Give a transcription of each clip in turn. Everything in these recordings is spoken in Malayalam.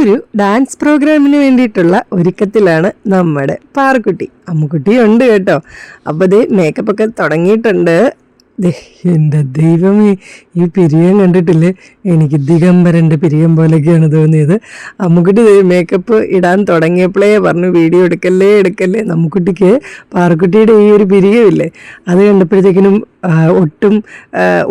ഒരു ഡാൻസ് പ്രോഗ്രാമിന് വേണ്ടിയിട്ടുള്ള ഒരുക്കത്തിലാണ് നമ്മുടെ പാറക്കുട്ടി. അമ്മുക്കുട്ടി ഉണ്ട് കേട്ടോ. അപ്പോൾ ദേ മേക്കപ്പ് ഒക്കെ തുടങ്ങിയിട്ടുണ്ട്. എന്റെ ദൈവമേ ഈ പിരിയം കണ്ടിട്ടില്ലേ? എനിക്ക് ദിഗംബരന്റെ പിരിയം പോലെയൊക്കെയാണ് തോന്നിയത്. അമ്മുക്കുട്ടി മേക്കപ്പ് ഇടാൻ തുടങ്ങിയപ്പോഴേ പറഞ്ഞു വീഡിയോ എടുക്കല്ലേ എടുക്കല്ലേ. നമുക്കുട്ടിക്ക് പാറക്കുട്ടിയുടെ ഈ ഒരു പിരിയമില്ലേ അത് കണ്ടപ്പോഴത്തേക്കിനും ഒട്ടും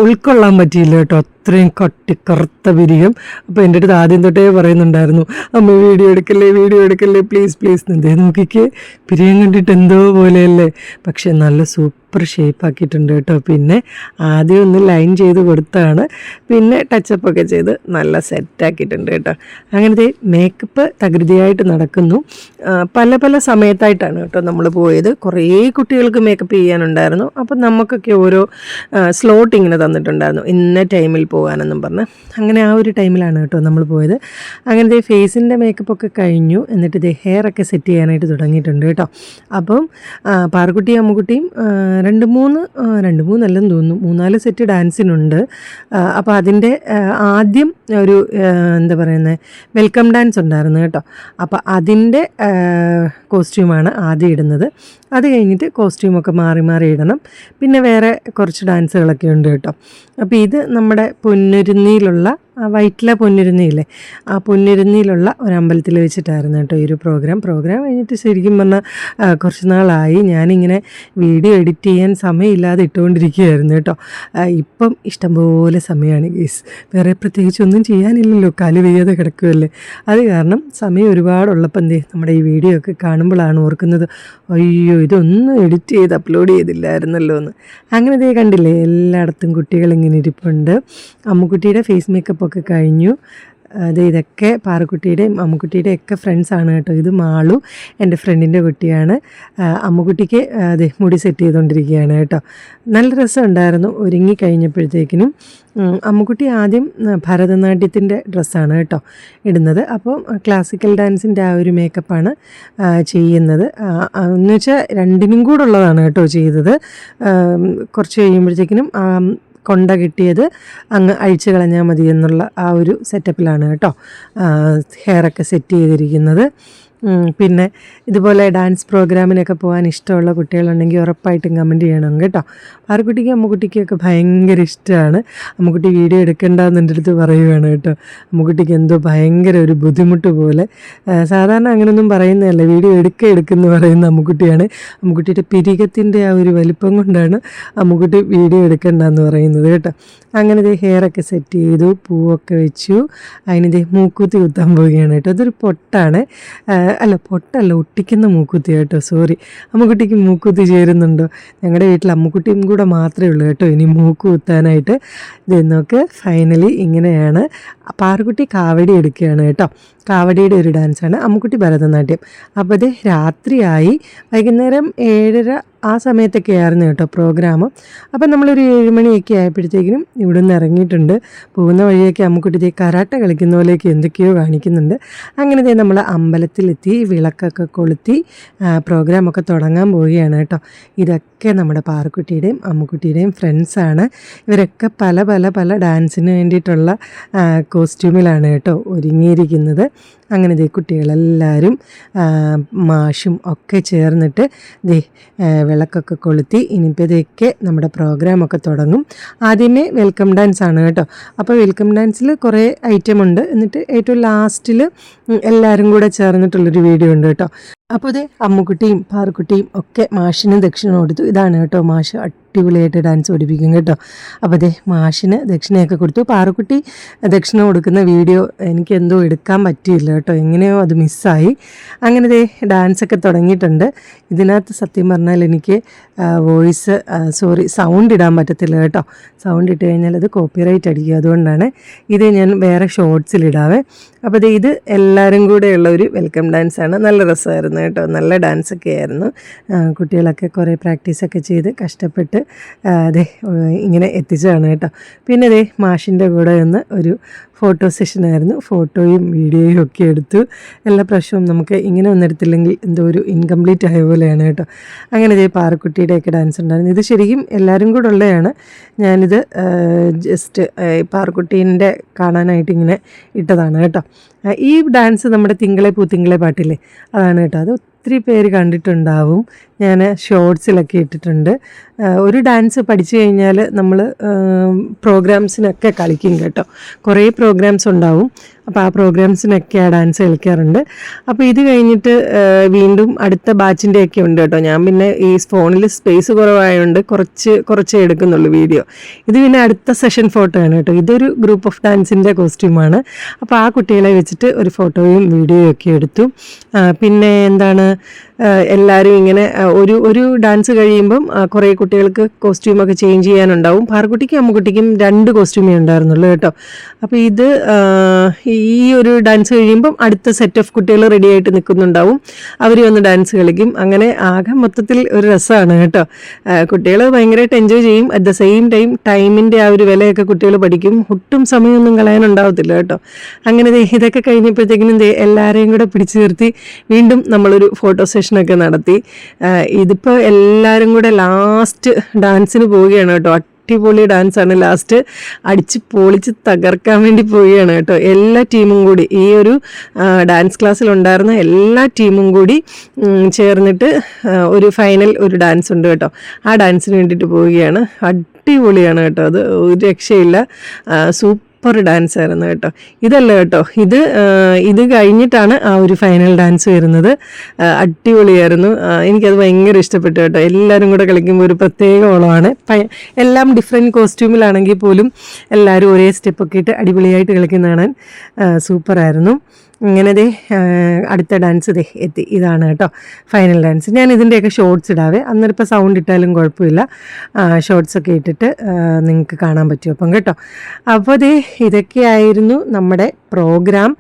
ഉൾക്കൊള്ളാൻ പറ്റിയില്ല കേട്ടോ. അത്രയും കട്ടി കറുത്ത വിരിയം. അപ്പോൾ എന്റെ അടുത്ത് ആദ്യം തൊട്ടേ പറയുന്നുണ്ടായിരുന്നു അമ്മ വീഡിയോ എടുക്കല്ലേ വീഡിയോ എടുക്കല്ലേ പ്ലീസ് പ്ലീസ് എന്തേ നോക്കിക്കേ പിരിയം കണ്ടിട്ട് എന്തോ പോലെയല്ലേ. പക്ഷേ നല്ല സൂപ്പർ ഷേപ്പ് ആക്കിയിട്ടുണ്ട് കേട്ടോ. പിന്നെ ആദ്യം ഒന്ന് ലൈൻ ചെയ്ത് കൊടുത്താണ്. പിന്നെ ടച്ചപ്പ് ഒക്കെ ചെയ്ത് നല്ല സെറ്റാക്കിയിട്ടുണ്ട് കേട്ടോ. അങ്ങനത്തെ മേക്കപ്പ് തകൃതിയായിട്ട് നടക്കുന്നു. പല പല സമയത്തായിട്ടാണ് കേട്ടോ നമ്മൾ പോയത്. കുറേ കുട്ടികൾക്ക് മേക്കപ്പ് ചെയ്യാനുണ്ടായിരുന്നു. അപ്പം നമുക്കൊക്കെ ഓരോ സ്ലോട്ട് ഇങ്ങനെ തന്നിട്ടുണ്ടായിരുന്നു. ഇന്ന ടൈമിൽ പോകാനെന്നും പറഞ്ഞ്. അങ്ങനെ ആ ഒരു ടൈമിലാണ് കേട്ടോ നമ്മൾ പോയത്. അങ്ങനെ അങ്ങനത്തെ ഫേസിന്റെ മേക്കപ്പ് ഒക്കെ കഴിഞ്ഞു. എന്നിട്ട് ഇത് ഹെയർ ഒക്കെ സെറ്റ് ചെയ്യാനായിട്ട് തുടങ്ങിയിട്ടുണ്ട് കേട്ടോ. അപ്പം പാറക്കുട്ടിയും അമ്മുക്കുട്ടിയും രണ്ട് മൂന്ന് രണ്ട് മൂന്നല്ലെന്ന് തോന്നുന്നു. മൂന്നാൽ സെറ്റ് ഡാൻസിനുണ്ട് അപ്പോൾ അതിന്റെ ആദ്യം ഒരു എന്താ പറയുന്നത് വെൽക്കം ഡാൻസ് ഉണ്ടായിരുന്നു കേട്ടോ. അപ്പോൾ അതിന്റെ കോസ്റ്റ്യൂമാണ് ആദ്യം ഇടുന്നത്. അത് കഴിഞ്ഞിട്ട് കോസ്റ്റ്യൂമൊക്കെ മാറി മാറി ഇടണം. പിന്നെ വേറെ കുറച്ച് ഡാൻസുകളൊക്കെ ഉണ്ട് കേട്ടോ. അപ്പോൾ ഇത് നമ്മുടെ പൊന്നുരുന്നിയിലുള്ള വൈറ്റില പൊന്നിരുന്നില്ലേ ആ പൊന്നിരുന്നിലുള്ള ഒരു അമ്പലത്തിൽ വെച്ചിട്ടായിരുന്നു കേട്ടോ ഈ ഒരു പ്രോഗ്രാം. പ്രോഗ്രാം കഴിഞ്ഞിട്ട് ശരിക്കും പറഞ്ഞാൽ കുറച്ച് നാളായി. ഞാനിങ്ങനെ വീഡിയോ എഡിറ്റ് ചെയ്യാൻ സമയമില്ലാതെ ഇട്ടുകൊണ്ടിരിക്കുകയായിരുന്നു കേട്ടോ. ആ, ഇപ്പം ഇഷ്ടംപോലെ സമയമാണ് ഗേസ്. വേറെ പ്രത്യേകിച്ച് ഒന്നും ചെയ്യാനില്ലല്ലോ. കാൽ വയ്യാതെ കിടക്കുമല്ലേ അത് കാരണം സമയം ഒരുപാടുള്ളപ്പോൾ എന്തേ നമ്മുടെ ഈ വീഡിയോ ഒക്കെ കാണുമ്പോഴാണ് ഓർക്കുന്നത് അയ്യോ ഇതൊന്നും എഡിറ്റ് ചെയ്ത് അപ്ലോഡ് ചെയ്തില്ലായിരുന്നല്ലോ എന്ന് അങ്ങനെ ദേ കണ്ടില്ലേ എല്ലായിടത്തും കുട്ടികൾ ഇങ്ങനെ ഇരിപ്പുണ്ട്. അമ്മുക്കുട്ടിയുടെ ഫേസ് മേക്കപ്പ് ഒക്കെ കഴിഞ്ഞു. അത് ഇതൊക്കെ പാറക്കുട്ടിയുടെയും അമ്മുക്കുട്ടിയുടെയും ഒക്കെ ഫ്രണ്ട്സാണ് കേട്ടോ. ഇത് മാളു എന്റെ ഫ്രണ്ടിന്റെ കുട്ടിയാണ്. അമ്മുക്കുട്ടിക്ക് അതെ മുടി സെറ്റ് ചെയ്തുകൊണ്ടിരിക്കുകയാണ് കേട്ടോ. നല്ല രസമുണ്ടായിരുന്നു ഒരുങ്ങി കഴിഞ്ഞപ്പോഴത്തേക്കിനും. അമ്മുക്കുട്ടി ആദ്യം ഭരതനാട്യത്തിന്റെ ഡ്രസ്സാണ് കേട്ടോ ഇടുന്നത്. അപ്പോൾ ക്ലാസിക്കൽ ഡാൻസിന്റെ ആ ഒരു മേക്കപ്പാണ് ചെയ്യുന്നത്. എന്ന് വെച്ചാൽ രണ്ടിനും കൂടെ ഉള്ളതാണ് കേട്ടോ ചെയ്തത്. കുറച്ച് കഴിയുമ്പോഴത്തേക്കിനും കൊണ്ട കിട്ടിയത് അങ്ങ് അഴിച്ചു കളഞ്ഞാൽ മതി എന്നുള്ള ആ ഒരു സെറ്റപ്പിലാണ് കേട്ടോ. ഹെയറൊക്കെ സെറ്റ് ചെയ്തിരിക്കുന്നത്. പിന്നെ ഇതുപോലെ ഡാൻസ് പ്രോഗ്രാമിനൊക്കെ പോകാൻ ഇഷ്ടമുള്ള കുട്ടികളുണ്ടെങ്കിൽ ഉറപ്പായിട്ടും കമന്റ് ചെയ്യണം കേട്ടോ. ആർക്കുട്ടിക്ക് അമ്മുക്കുട്ടിക്കൊക്കെ ഭയങ്കര ഇഷ്ടമാണ്. അമ്മുക്കുട്ടി വീഡിയോ എടുക്കണ്ടെന്ന് എന്റെ അടുത്ത് പറയുകയാണ് കേട്ടോ. അമ്മുക്കുട്ടിക്ക് എന്തോ ഭയങ്കര ഒരു ബുദ്ധിമുട്ട് പോലെ. സാധാരണ അങ്ങനെയൊന്നും പറയുന്നതല്ല. വീഡിയോ എടുക്കുക എടുക്കുന്നു പറയുന്ന അമ്മുക്കുട്ടിയാണ്. അമ്മുക്കുട്ടിയുടെ പിരികത്തിന്റെ ആ ഒരു വലിപ്പം കൊണ്ടാണ് അമ്മുക്കുട്ടി വീഡിയോ എടുക്കണ്ടെന്ന് പറയുന്നത് കേട്ടോ. അങ്ങനെ ദേ ഹെയറൊക്കെ സെറ്റ് ചെയ്തു പൂവൊക്കെ വെച്ചു. അതിനിതേ മൂക്കുത്തി കുത്താൻ പോവുകയാണ് കേട്ടോ. അതൊരു പൊട്ടാണ്. അല്ല പൊട്ടല്ല ഒട്ടിക്കുന്ന മൂക്കുത്തി കേട്ടോ സോറി അമ്മുക്കുട്ടിക്ക് മൂക്കുത്തി ചേരുന്നുണ്ടോ. ഞങ്ങളുടെ വീട്ടിൽ അമ്മുക്കുട്ടിയും കൂടെ മാത്രമേ ഉള്ളൂ കേട്ടോ ഇനി മൂക്ക് കുത്താനായിട്ട്. ഇത് ഫൈനലി ഇങ്ങനെയാണ്. പാറുകുട്ടി കാവടി എടുക്കുകയാണ് കേട്ടോ. കാവടിയുടെ ഒരു ഡാൻസാണ് അമ്മുക്കുട്ടി ഭരതനാട്യം. അപ്പോൾ ഇത് രാത്രിയായി. വൈകുന്നേരം ഏഴര ആ സമയത്തൊക്കെ ആയിരുന്നു കേട്ടോ പ്രോഗ്രാം അപ്പം നമ്മളൊരു ഏഴുമണിയൊക്കെ ആയപ്പോഴത്തേക്കിനും ഇവിടെ നിന്ന് ഇറങ്ങിയിട്ടുണ്ട്. പോകുന്ന വഴിയൊക്കെ അമ്മുക്കുട്ടി ദേ കരാട്ട കളിക്കുന്ന പോലെയൊക്കെ എന്തൊക്കെയോ കാണിക്കുന്നുണ്ട്. അങ്ങനെ നമ്മൾ അമ്പലത്തിലെത്തി വിളക്കൊക്കെ കൊളുത്തി പ്രോഗ്രാമൊക്കെ തുടങ്ങാൻ പോവുകയാണ് കേട്ടോ. ഇതൊക്കെ നമ്മുടെ പാറക്കുട്ടിയുടെയും അമ്മുക്കുട്ടിയുടെയും ഫ്രണ്ട്സാണ്. ഇവരൊക്കെ പല പല പല ഡാൻസിന് വേണ്ടിയിട്ടുള്ള കോസ്റ്റ്യൂമിലാണ് കേട്ടോ ഒരുങ്ങിയിരിക്കുന്നത്. അങ്ങനെ ദേ കുട്ടികളെല്ലാവരും മാഷും ഒക്കെ ചേർന്നിട്ട് ദേ വിളക്കൊക്കെ കൊളുത്തി. ഇനിയിപ്പോൾ ഇതൊക്കെ നമ്മുടെ പ്രോഗ്രാമൊക്കെ തുടങ്ങും. ആദ്യമേ വെൽക്കം ഡാൻസ് ആണ് കേട്ടോ. അപ്പോൾ വെൽക്കം ഡാൻസിൽ കുറേ ഐറ്റം ഉണ്ട്. എന്നിട്ട് ഏറ്റവും ലാസ്റ്റിൽ എല്ലാവരും കൂടെ ചേർന്നിട്ടുള്ളൊരു വീഡിയോ ഉണ്ട് കേട്ടോ. അപ്പോൾ ഇതേ അമ്മുക്കുട്ടിയും പാറുക്കുട്ടിയും ഒക്കെ മാഷിന് ദക്ഷിണ കൊടുത്തു. ഇതാണ് കേട്ടോ മാഷ് അടിപൊളിയായിട്ട് ഡാൻസ് പഠിപ്പിക്കും കേട്ടോ. അപ്പോൾ അതെ മാഷിന് ദക്ഷിണയൊക്കെ കൊടുത്തു. പാറുക്കുട്ടി ദക്ഷിണ കൊടുക്കുന്ന വീഡിയോ എനിക്ക് എന്തോ എടുക്കാൻ പറ്റിയില്ല കേട്ടോ. എങ്ങനെയോ അത് മിസ്സായി. അങ്ങനെ ദേ ഡാൻസൊക്കെ തുടങ്ങിയിട്ടുണ്ട്. ഇതിനകത്ത് സത്യം പറഞ്ഞാൽ എനിക്ക് വോയിസ് സോറി സൗണ്ട് ഇടാൻ പറ്റത്തില്ല കേട്ടോ. സൗണ്ട് ഇട്ട് കഴിഞ്ഞാൽ അത് കോപ്പിറൈറ്റ് അടിക്കും. അതുകൊണ്ടാണ് ഇത് ഞാൻ വേറെ ഷോർട്സിലിടാവേ അപ്പോൾ ഇത് എല്ലാവരും കൂടെയുള്ള ഒരു വെൽക്കം ഡാൻസാണ് നല്ല രസമായിരുന്നു. കേട്ടോ. നല്ല ഡാൻസ് ഒക്കെ ആയിരുന്നു. കുട്ടികളൊക്കെ കുറേ പ്രാക്ടീസൊക്കെ ചെയ്ത് കഷ്ടപ്പെട്ട് അതെ ഇങ്ങനെ എത്തിച്ചതാണ് കേട്ടോ. പിന്നെ ദേ മാഷിന്റെ കൂടെ നിന്ന് ഒരു ഫോട്ടോ സെഷനായിരുന്നു ഫോട്ടോയും വീഡിയോയും ഒക്കെ എടുത്തു. എല്ലാ പ്രാവശ്യവും നമുക്ക് ഇങ്ങനെ ഒന്നെടുത്തില്ലെങ്കിൽ എന്തോ ഒരു ഇൻകംപ്ലീറ്റ് ആയ പോലെയാണ് കേട്ടോ. അങ്ങനെ ഇതേ പാറക്കുട്ടിയുടെയൊക്കെ ഡാൻസ് ഉണ്ടായിരുന്നു. ഇത് ശരിക്കും എല്ലാവരും കൂടെ ഉള്ളതാണ്. ഞാനിത് ജസ്റ്റ് പാറക്കുട്ടീന്റെ കാണാനായിട്ട് ഇങ്ങനെ ഇട്ടതാണ് കേട്ടോ. ഈ ഡാൻസ് നമ്മുടെ തിങ്കളെ പൂത്തിങ്കളെ പാട്ടില്ലേ? അതാണ് കേട്ടോ. അത് ഒത്തിരി പേര് കണ്ടിട്ടുണ്ടാവും. ഞാൻ ഷോർട്സിലൊക്കെ ഇട്ടിട്ടുണ്ട്. ഒരു ഡാൻസ് പഠിച്ചു കഴിഞ്ഞാൽ നമ്മൾ പ്രോഗ്രാംസിനൊക്കെ കളിക്കും കേട്ടോ. കുറേ പ്രോഗ്രാംസ് ഉണ്ടാവും. അപ്പോൾ ആ പ്രോഗ്രാംസിനൊക്കെ ആ ഡാൻസ് കളിക്കാറുണ്ട്. അപ്പോൾ ഇത് കഴിഞ്ഞിട്ട് വീണ്ടും അടുത്ത ബാച്ചിന്റെ ഒക്കെ ഉണ്ട് കേട്ടോ. ഞാൻ പിന്നെ ഈ ഫോണിൽ സ്പേസ് കുറവായതുകൊണ്ട് കുറച്ച് കുറച്ചേ എടുക്കുന്നുള്ളൂ വീഡിയോ. ഇത് പിന്നെ അടുത്ത സെഷൻ ഫോട്ടോ ആണ് കേട്ടോ. ഇതൊരു ഗ്രൂപ്പ് ഓഫ് ഡാൻസിന്റെ കോസ്റ്റ്യൂമാണ്. അപ്പോൾ ആ കുട്ടികളെ വെച്ചിട്ട് ഒരു ഫോട്ടോയും വീഡിയോയും ഒക്കെ എടുത്തു. പിന്നെ എന്താണ് എല്ലാവരും ഇങ്ങനെ ഒരു ഒരു ഡാൻസ് കഴിയുമ്പം കുറേ കുട്ടികൾക്ക് കോസ്റ്റ്യൂമൊക്കെ ചേഞ്ച് ചെയ്യാനുണ്ടാവും. പാറക്കുട്ടിക്കും അമ്മുക്കുട്ടിക്കും രണ്ട് കോസ്റ്റ്യൂമേ ഉണ്ടായിരുന്നുള്ളൂ കേട്ടോ. അപ്പോൾ ഇത് ഈ ഒരു ഡാൻസ് കഴിയുമ്പം അടുത്ത സെറ്റ് ഓഫ് കുട്ടികൾ റെഡി ആയിട്ട് നിൽക്കുന്നുണ്ടാവും. അവർ വന്ന് ഡാൻസ് കളിക്കും. അങ്ങനെ ആകെ മൊത്തത്തിൽ ഒരു രസമാണ് കേട്ടോ. കുട്ടികൾ ഭയങ്കരമായിട്ട് എൻജോയ് ചെയ്യും. അറ്റ് ദ സെയിം ടൈം ടൈമിന്റെ ആ ഒരു വിലയൊക്കെ കുട്ടികൾ പഠിക്കും. ഒട്ടും സമയമൊന്നും കളയാനുണ്ടാവത്തില്ല കേട്ടോ. അങ്ങനെ ഇതൊക്കെ കഴിഞ്ഞപ്പോഴത്തേക്കിനും എല്ലാവരെയും കൂടെ പിടിച്ചു നിർത്തി വീണ്ടും നമ്മളൊരു ഫോട്ടോ സെഷനൊക്കെ നടത്തി. ഇതിപ്പോൾ എല്ലാവരും കൂടെ ലാസ്റ്റ് ഡാൻസിന് പോവുകയാണ് കേട്ടോ. അടിപൊളി ഡാൻസാണ് ലാസ്റ്റ് അടിച്ച് പൊളിച്ച് തകർക്കാൻ വേണ്ടി പോവുകയാണ് കേട്ടോ. എല്ലാ ടീമും കൂടി ഈ ഒരു ഡാൻസ് ക്ലാസ്സിൽ ഉണ്ടായിരുന്ന എല്ലാ ടീമും കൂടി ചേർന്നിട്ട് ഒരു ഫൈനൽ ഒരു ഡാൻസ് ഉണ്ട് കേട്ടോ. ആ ഡാൻസിന് വേണ്ടിയിട്ട് പോവുകയാണ്. അടിപൊളിയാണ് കേട്ടോ. അത് ഒരു രക്ഷയില്ല. സൂപ്പർ ഡാൻസ് ആയിരുന്നു കേട്ടോ. ഇതല്ല കേട്ടോ. ഇത് ഇത് കഴിഞ്ഞിട്ടാണ് ആ ഒരു ഫൈനൽ ഡാൻസ് വരുന്നത്. അടിപൊളിയായിരുന്നു. എനിക്കത് ഭയങ്കര ഇഷ്ടപ്പെട്ടു കേട്ടോ. എല്ലാവരും കൂടെ കളിക്കുമ്പോൾ ഒരു പ്രത്യേക ഓളമാണ്. എല്ലാം ഡിഫറെന്റ് കോസ്റ്റ്യൂമിലാണെങ്കിൽ പോലും എല്ലാവരും ഒരേ സ്റ്റെപ്പൊക്കെ ഇട്ട് അടിപൊളിയായിട്ട് കളിക്കുന്ന കാണാൻ സൂപ്പറായിരുന്നു ഇങ്ങനെ ദേ അടുത്ത ഡാൻസ് ദേ എത്തി. ഇതാണ് കേട്ടോ ഫൈനൽ ഡാൻസ് ഞാൻ ഇതിന്റെയൊക്കെ ഷോർട്സ് ഇടാവേ. അന്നേരം സൗണ്ട് ഇട്ടാലും കുഴപ്പമില്ല. ഷോർട്സ് ഒക്കെ ഇട്ടിട്ട് നിങ്ങൾക്ക് കാണാൻ പറ്റും അപ്പം കേട്ടോ. അപ്പോൾ ദേ ഇതൊക്കെയായിരുന്നു നമ്മുടെ പ്രോഗ്രാം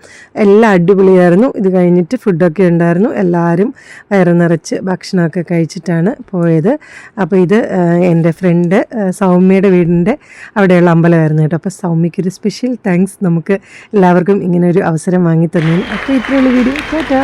എല്ലാം അടിപൊളിയായിരുന്നു. ഇത് കഴിഞ്ഞിട്ട് ഫുഡൊക്കെ ഉണ്ടായിരുന്നു. എല്ലാവരും വയറ് നിറച്ച് ഭക്ഷണമൊക്കെ കഴിച്ചിട്ടാണ് പോയത്. അപ്പോൾ ഇത് എന്റെ ഫ്രണ്ട് സൗമ്യയുടെ വീടിന്റെ അവിടെയുള്ള അമ്പലമായിരുന്നു കേട്ടോ. അപ്പോൾ സൗമ്യയ്ക്കൊരു സ്പെഷ്യൽ താങ്ക്സ് നമുക്ക് എല്ലാവർക്കും ഇങ്ങനെ ഒരു അവസരം വാങ്ങി തന്നതിന്. അപ്പോൾ ഇത്രയുള്ള വീഡിയോ. കേട്ടോ